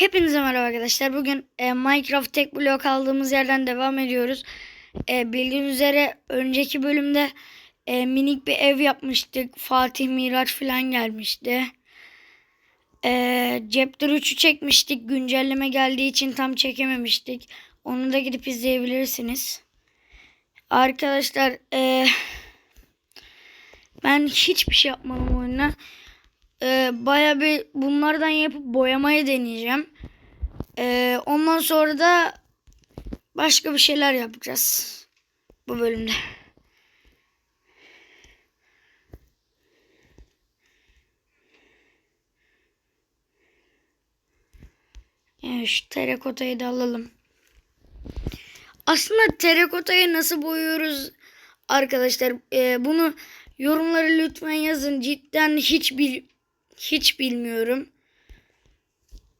Hepinize merhaba arkadaşlar. Bugün e, Minecraft tek blok aldığımız yerden devam ediyoruz. E, bildiğiniz üzere önceki bölümde e, minik bir ev yapmıştık. Fatih Miraç falan gelmişti. E, Chapter 3'ü çekmiştik. Güncelleme geldiği için tam çekememiştik. Onu da gidip izleyebilirsiniz. Arkadaşlar e, ben hiçbir şey yapmadım oyuna. Ee, Baya bir bunlardan yapıp boyamayı deneyeceğim. Ee, ondan sonra da başka bir şeyler yapacağız bu bölümde. Evet, şu terakotayı da alalım. Aslında terakotayı nasıl boyuyoruz arkadaşlar? Ee, bunu yorumlara lütfen yazın. Cidden hiç bil hiç bilmiyorum.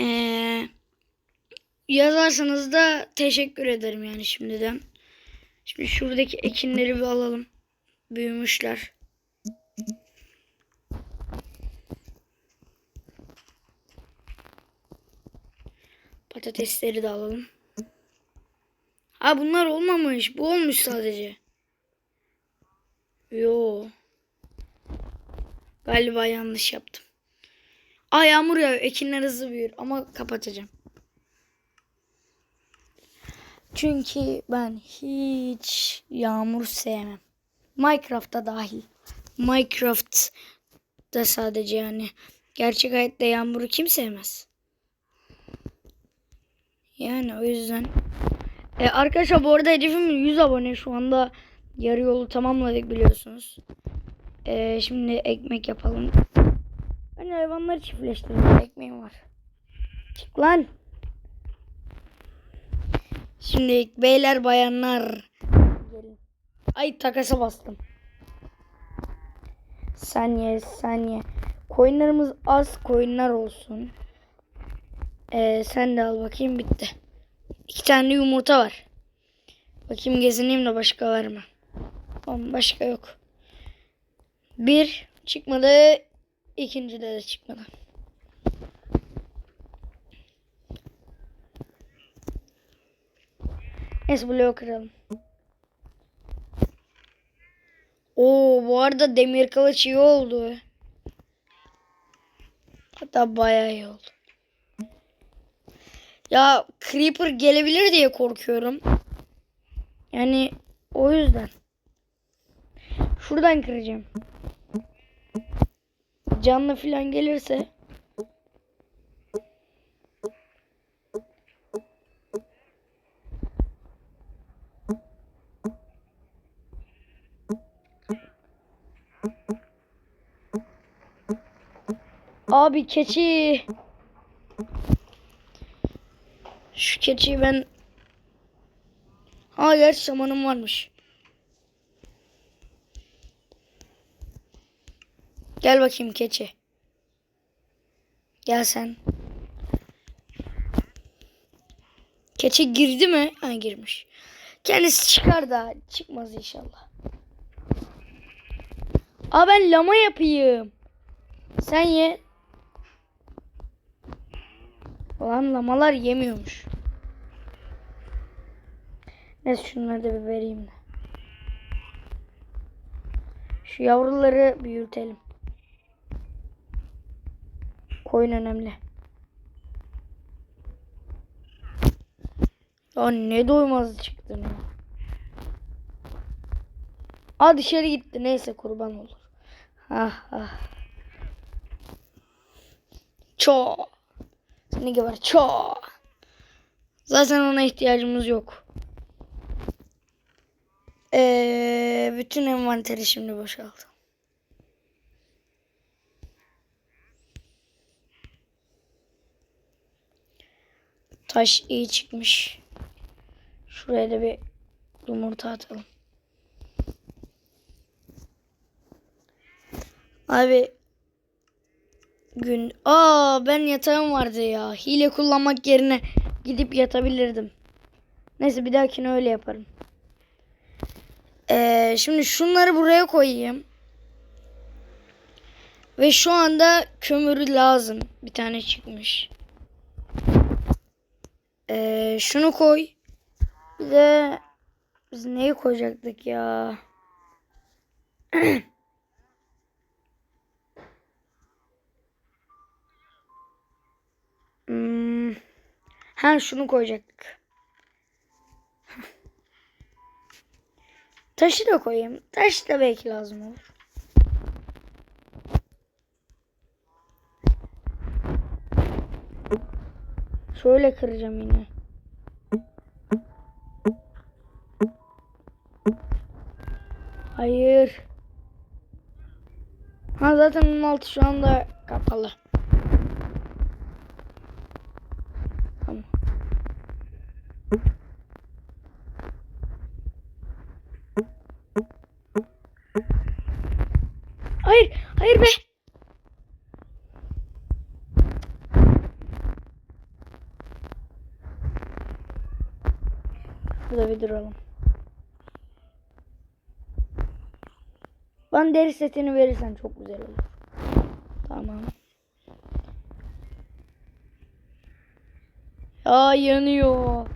Ee, yazarsanız da teşekkür ederim yani şimdiden. Şimdi şuradaki ekinleri bir alalım. Büyümüşler. Patatesleri de alalım. Ha bunlar olmamış. Bu olmuş sadece. Yo. Galiba yanlış yaptım. Aa yağmur yağıyor. Ekinler hızlı büyür ama kapatacağım. Çünkü ben hiç yağmur sevmem. Minecraft'ta dahil. Minecraft da sadece yani. Gerçek hayatta yağmuru kim sevmez? Yani o yüzden. E, arkadaşlar bu arada hedefim 100 abone. Şu anda yarı yolu tamamladık biliyorsunuz. E, şimdi ekmek yapalım. Ben hayvanları çiftleştirdim. Ekmeğim var. Çık lan. Şimdi beyler bayanlar. Gelin. Ay takasa bastım. Saniye saniye. Koyunlarımız az koyunlar olsun. Ee, sen de al bakayım bitti. İki tane yumurta var. Bakayım gezineyim de başka var mı? Tamam başka yok. Bir çıkmadı. İkincide de çıkmadı. Neyse bloğu kıralım. Oo bu arada demir kılıç iyi oldu. Hatta bayağı iyi oldu. Ya Creeper gelebilir diye korkuyorum. Yani o yüzden. Şuradan kıracağım. Canlı filan gelirse Abi keçi. Şu keçiyi ben Ha gerçi samanım varmış. Gel bakayım keçi. Gel sen. Keçi girdi mi? Ha girmiş. Kendisi çıkar da çıkmaz inşallah. Aa ben lama yapayım. Sen ye. Ulan lamalar yemiyormuş. Neyse şunları da bir vereyim de. Şu yavruları büyütelim. Koyun önemli. Ya ne doymaz çıktın ya. Aa dışarı gitti. Neyse kurban olur. Ah ah. Ço. Ne geber ço. Zaten ona ihtiyacımız yok. Ee, bütün envanteri şimdi boşaldım. Taş iyi çıkmış. Şuraya da bir yumurta atalım. Abi gün aa ben yatağım vardı ya. Hile kullanmak yerine gidip yatabilirdim. Neyse bir dahakine öyle yaparım. Ee, şimdi şunları buraya koyayım. Ve şu anda kömürü lazım. Bir tane çıkmış. Ee, şunu koy. Bir de biz neyi koyacaktık ya? hmm. Ha şunu koyacaktık. Taşı da koyayım. Taş da belki lazım olur. Şöyle kıracağım yine. Hayır. Ha zaten bunun altı şu anda kapalı. Hayır, hayır be. Burada bir duralım. Bana deri setini verirsen çok güzel olur. Tamam. Ya yanıyor.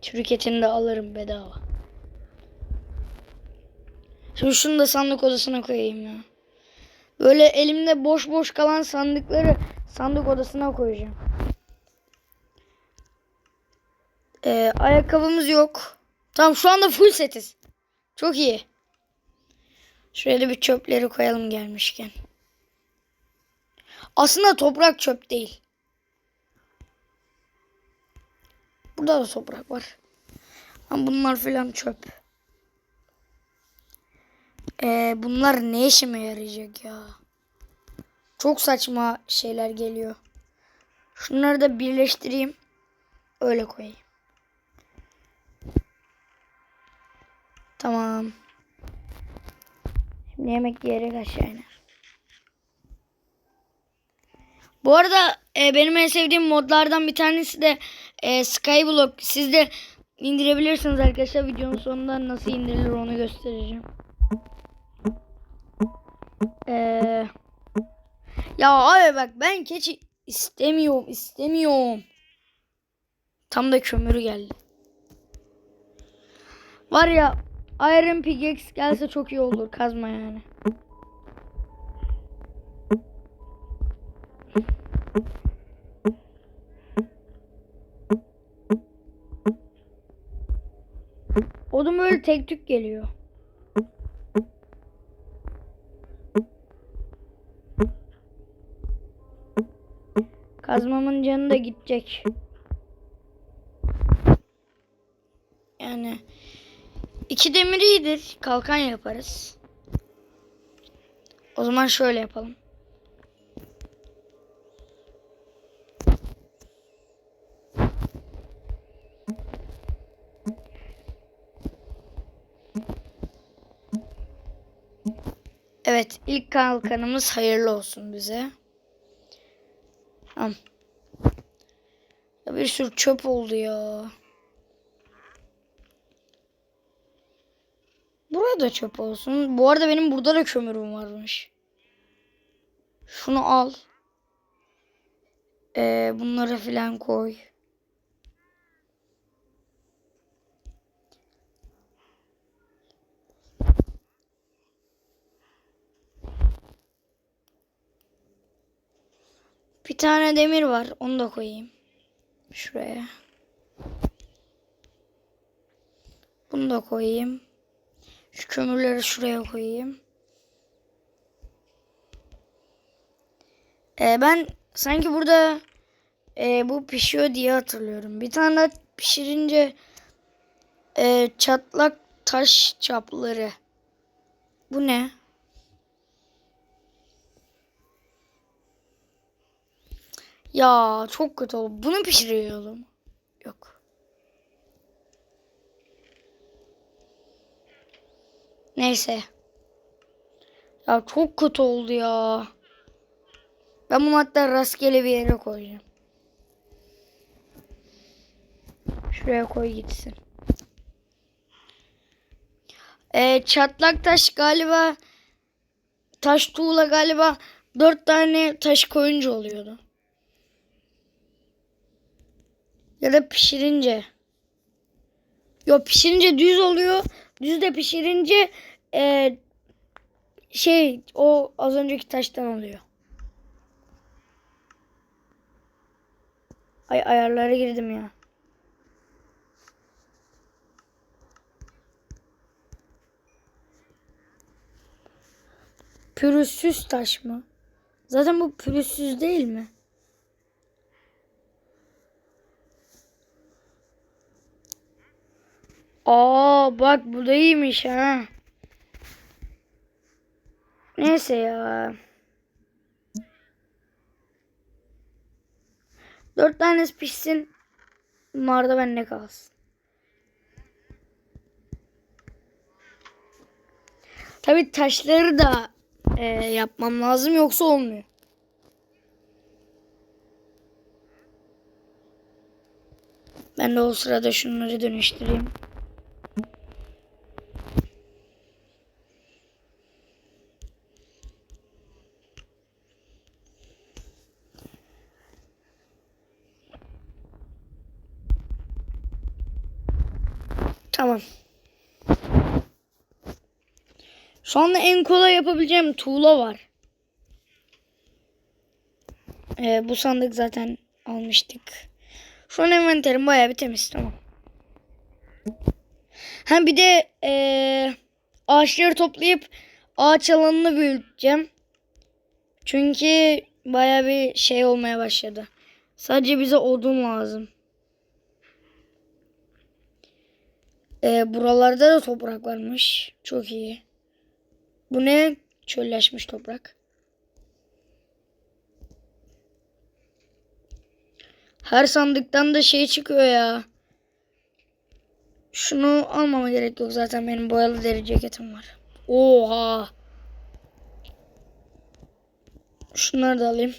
Çürük de alırım bedava. Şimdi şunu da sandık odasına koyayım ya. Böyle elimde boş boş kalan sandıkları sandık odasına koyacağım. Ee, ayakkabımız yok. Tamam şu anda full setiz. Çok iyi. Da bir çöpleri koyalım gelmişken. Aslında toprak çöp değil. Burada da toprak var. Ama bunlar filan çöp. Ee, bunlar ne işime yarayacak ya? Çok saçma şeyler geliyor. Şunları da birleştireyim. Öyle koyayım. Tamam. Şimdi yemek yiyerek aşağı. Bu arada e, benim en sevdiğim modlardan bir tanesi de e, Skyblock. Siz de indirebilirsiniz arkadaşlar. Videonun sonunda nasıl indirilir onu göstereceğim. Ee, ya abi bak ben keçi istemiyorum istemiyorum. Tam da kömürü geldi. Var ya Iron Pickaxe gelse çok iyi olur kazma yani. Odum öyle tek tük geliyor. Kazmamın canı da gidecek. Yani iki demir iyidir. Kalkan yaparız. O zaman şöyle yapalım. Evet, ilk kalkanımız hayırlı olsun bize. Tamam. Bir sürü çöp oldu ya. Da çöp olsun. Bu arada benim burada da kömürüm varmış. Şunu al. Ee, bunları filan koy. Bir tane demir var. Onu da koyayım. Şuraya. Bunu da koyayım. Şu kömürleri şuraya koyayım. Ee, ben sanki burada e, bu pişiyor diye hatırlıyorum. Bir tane pişirince e, çatlak taş çapları. Bu ne? Ya çok kötü oldu. Bunu pişiriyorum. Yok. Neyse. Ya çok kötü oldu ya. Ben bunu hatta rastgele bir yere koyacağım. Şuraya koy gitsin. Ee, çatlak taş galiba taş tuğla galiba dört tane taş koyunca oluyordu. Ya da pişirince. Yok pişirince düz oluyor. Düz de pişirince e, şey o az önceki taştan oluyor. Ay ayarlara girdim ya. Pürüzsüz taş mı? Zaten bu pürüzsüz değil mi? Aa bak bu da iyiymiş ha. Neyse ya. Dört tanesi pişsin. Bunlar da bende kalsın. Tabi taşları da e, yapmam lazım yoksa olmuyor. Ben de o sırada şunları dönüştüreyim. Tamam. Şu anda en kolay yapabileceğim tuğla var. Ee, bu sandık zaten almıştık. Şu an envanterim bayağı bir temiz tamam. Ha bir de ee, ağaçları toplayıp ağaç alanını büyüteceğim. Çünkü bayağı bir şey olmaya başladı. Sadece bize odun lazım. Ee, buralarda da toprak varmış. Çok iyi. Bu ne? Çölleşmiş toprak. Her sandıktan da şey çıkıyor ya. Şunu almama gerek yok. Zaten benim boyalı deri ceketim var. Oha. Şunları da alayım.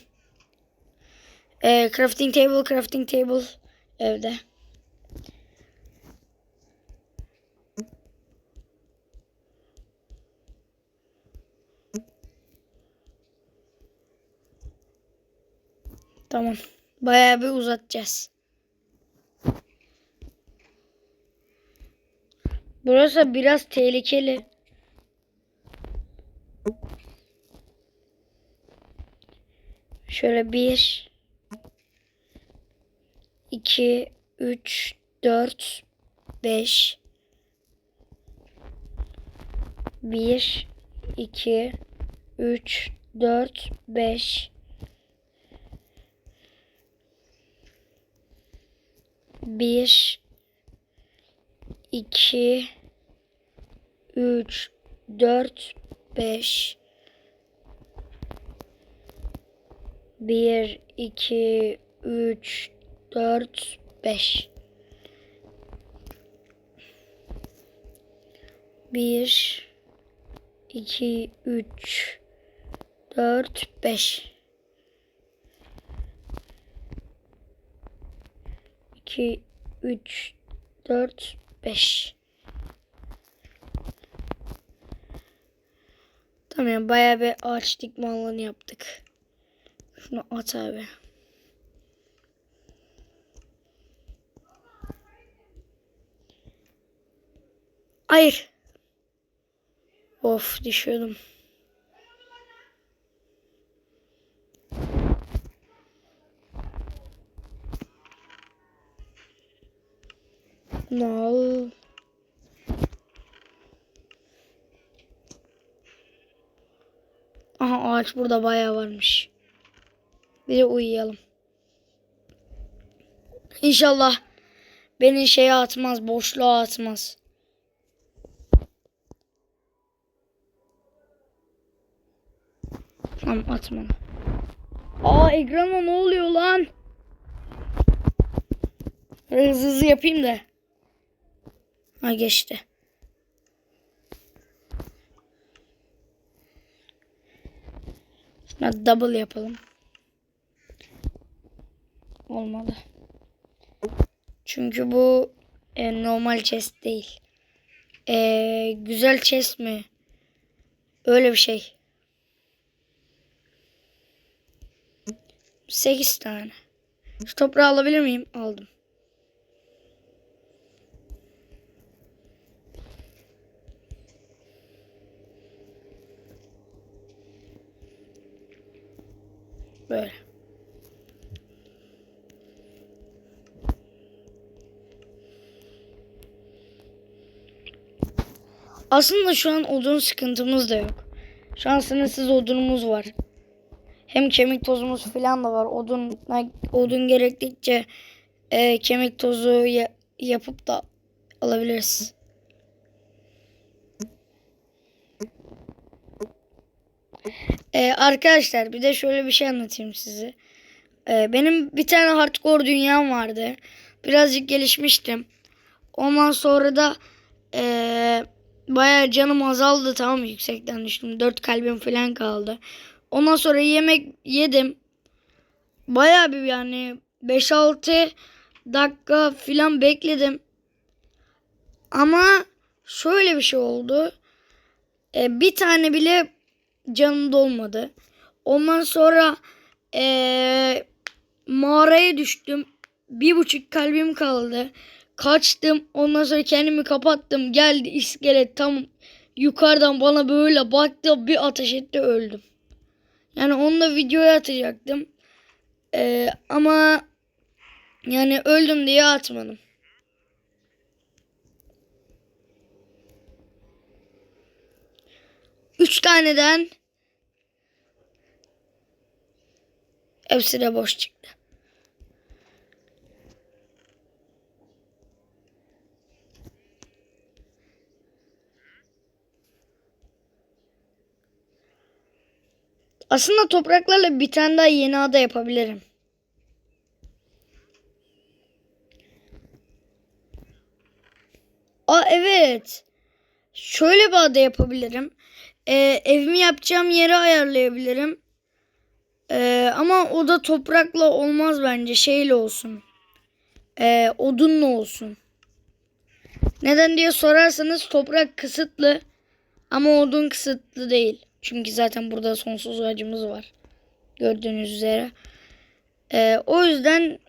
Ee, crafting table, crafting table evde. Tamam. Bayağı bir uzatacağız. Burası biraz tehlikeli. Şöyle bir, iki, üç, dört, beş. Bir, iki, üç, dört, beş. Bir, iki, üç, dört, beş. Bir, iki, üç, dört, beş. Bir, iki, üç, dört, beş. 2, 3, 4, 5. Tamam yani bayağı bir ağaç dikme alanı yaptık. Şunu at abi. Hayır. Of düşüyordum. No. Aha ağaç burada bayağı varmış. Bir de uyuyalım. İnşallah beni şeye atmaz, boşluğa atmaz. Tamam atmadı. Aa ekrana ne oluyor lan? Hızlı hızlı yapayım da. Ha geçti. Şuna double yapalım. Olmadı. Çünkü bu e, normal chest değil. E, güzel chest mi? Öyle bir şey. 8 tane. Şu toprağı alabilir miyim? Aldım. Böyle. Aslında şu an odun sıkıntımız da yok. Şu an sınırsız odunumuz var. Hem kemik tozumuz falan da var. Odun odun gerektikçe e, kemik tozu ya- yapıp da alabiliriz. E, arkadaşlar bir de şöyle bir şey anlatayım size. E, benim bir tane hardcore dünyam vardı. Birazcık gelişmiştim. Ondan sonra da e, bayağı canım azaldı tamam mı? Yüksekten düştüm. 4 kalbim falan kaldı. Ondan sonra yemek yedim. Bayağı bir yani 5-6 dakika falan bekledim. Ama şöyle bir şey oldu. E, bir tane bile canım dolmadı. Ondan sonra e, mağaraya düştüm. Bir buçuk kalbim kaldı. Kaçtım. Ondan sonra kendimi kapattım. Geldi iskelet tam yukarıdan bana böyle baktı. Bir ateş etti öldüm. Yani onu da videoya atacaktım. E, ama yani öldüm diye atmadım. Üç taneden hepsi de boş çıktı. Aslında topraklarla bir tane daha yeni ada yapabilirim. Aa evet. Şöyle bir ada yapabilirim. Ee, evimi yapacağım yeri ayarlayabilirim. Ee, ama o da toprakla olmaz bence. Şeyle olsun. Ee, odunla olsun. Neden diye sorarsanız toprak kısıtlı. Ama odun kısıtlı değil. Çünkü zaten burada sonsuz ağacımız var. Gördüğünüz üzere. Ee, o yüzden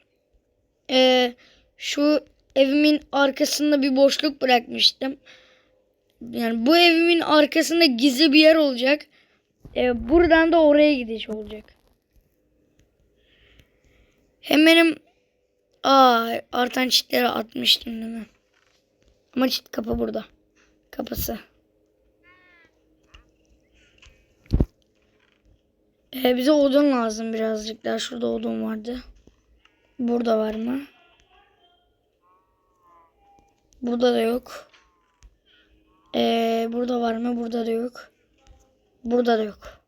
e, şu evimin arkasında bir boşluk bırakmıştım. Yani bu evimin arkasında gizli bir yer olacak. Ee, buradan da oraya gidiş olacak. Hem benim Aa, artan çitleri atmıştım değil mi? Ama çit kapı burada. Kapısı. Ee, bize odun lazım birazcık daha. Şurada odun vardı. Burada var mı? Burada da yok. Ee, burada var mı? Burada da yok. Burada da yok.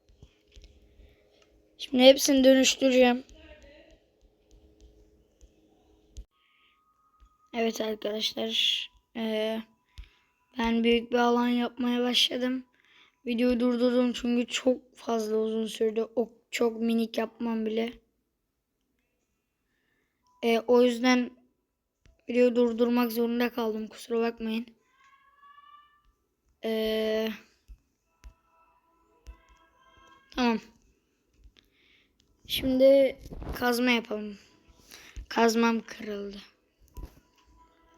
Şimdi hepsini dönüştüreceğim. Evet arkadaşlar. Ee, ben büyük bir alan yapmaya başladım. Videoyu durdurdum çünkü çok fazla uzun sürdü. O çok minik yapmam bile. Ee, o yüzden videoyu durdurmak zorunda kaldım. Kusura bakmayın. Ee, tamam. Şimdi kazma yapalım. Kazmam kırıldı.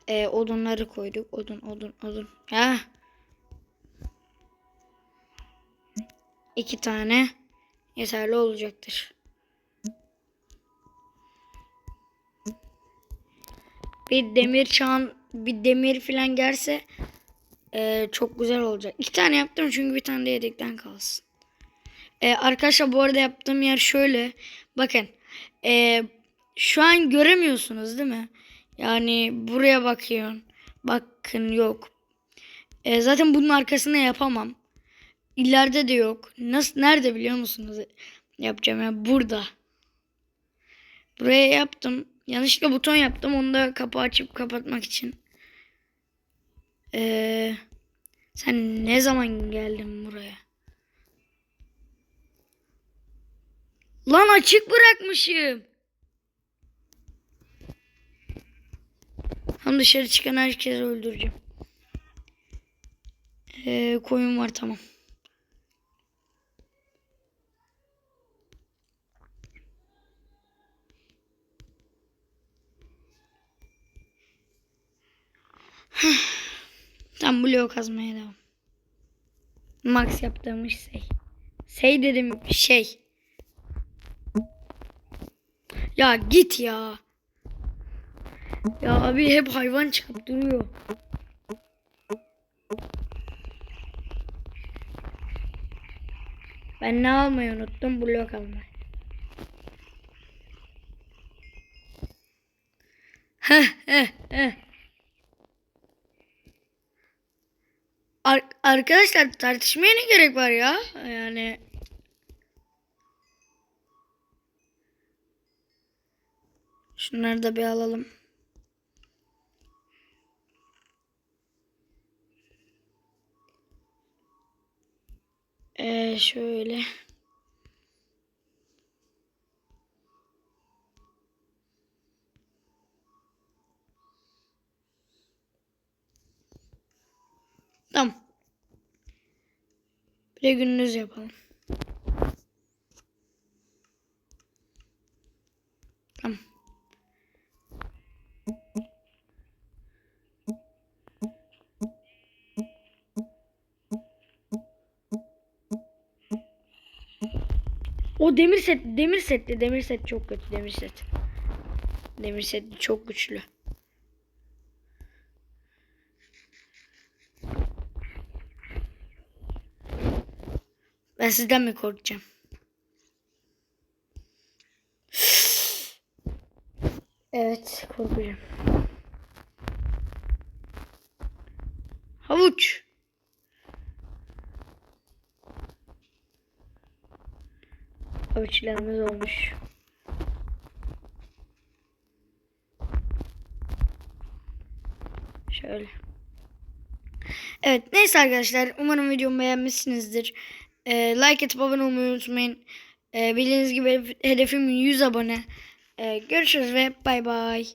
Ee, odunları koyduk. Odun, odun, odun. Ya. İki tane yeterli olacaktır. Bir demir çan, bir demir falan gelse e, çok güzel olacak. İki tane yaptım çünkü bir tane de yedekten kalsın. E, arkadaşlar bu arada yaptığım yer şöyle. Bakın. E, şu an göremiyorsunuz değil mi? Yani buraya bakıyorsun. Bakın yok. E, zaten bunun arkasına yapamam. İleride de yok. Nasıl nerede biliyor musunuz? Yapacağım ya burada. Buraya yaptım. Yanlışlıkla buton yaptım. Onu da kapı açıp kapatmak için. Ee, sen ne zaman geldin buraya? Lan açık bırakmışım. Tam dışarı çıkan herkesi öldüreceğim. Ee, koyun var tamam. Tam blok kazmaya devam. Max yaptığımız şey. Şey dedim şey. Ya git ya. Ya abi hep hayvan çıkıp duruyor. Ben ne almayı unuttum? Blok almayı. Heh heh heh. Ar- arkadaşlar tartışmaya ne gerek var ya? Yani şunları da bir alalım. Ee, şöyle. Tamam. Bir de gündüz yapalım. Tamam. O demir set, demir setli, demir set çok kötü, demir set. Demir set çok güçlü. Ben sizden mi korkacağım? Evet, korkacağım. Havuç. Havuçlarımız olmuş. Şöyle. Evet neyse arkadaşlar umarım videomu beğenmişsinizdir. Ee, like atıp abone olmayı unutmayın. Ee, bildiğiniz gibi hedefim 100 abone. Ee, görüşürüz ve bay bay.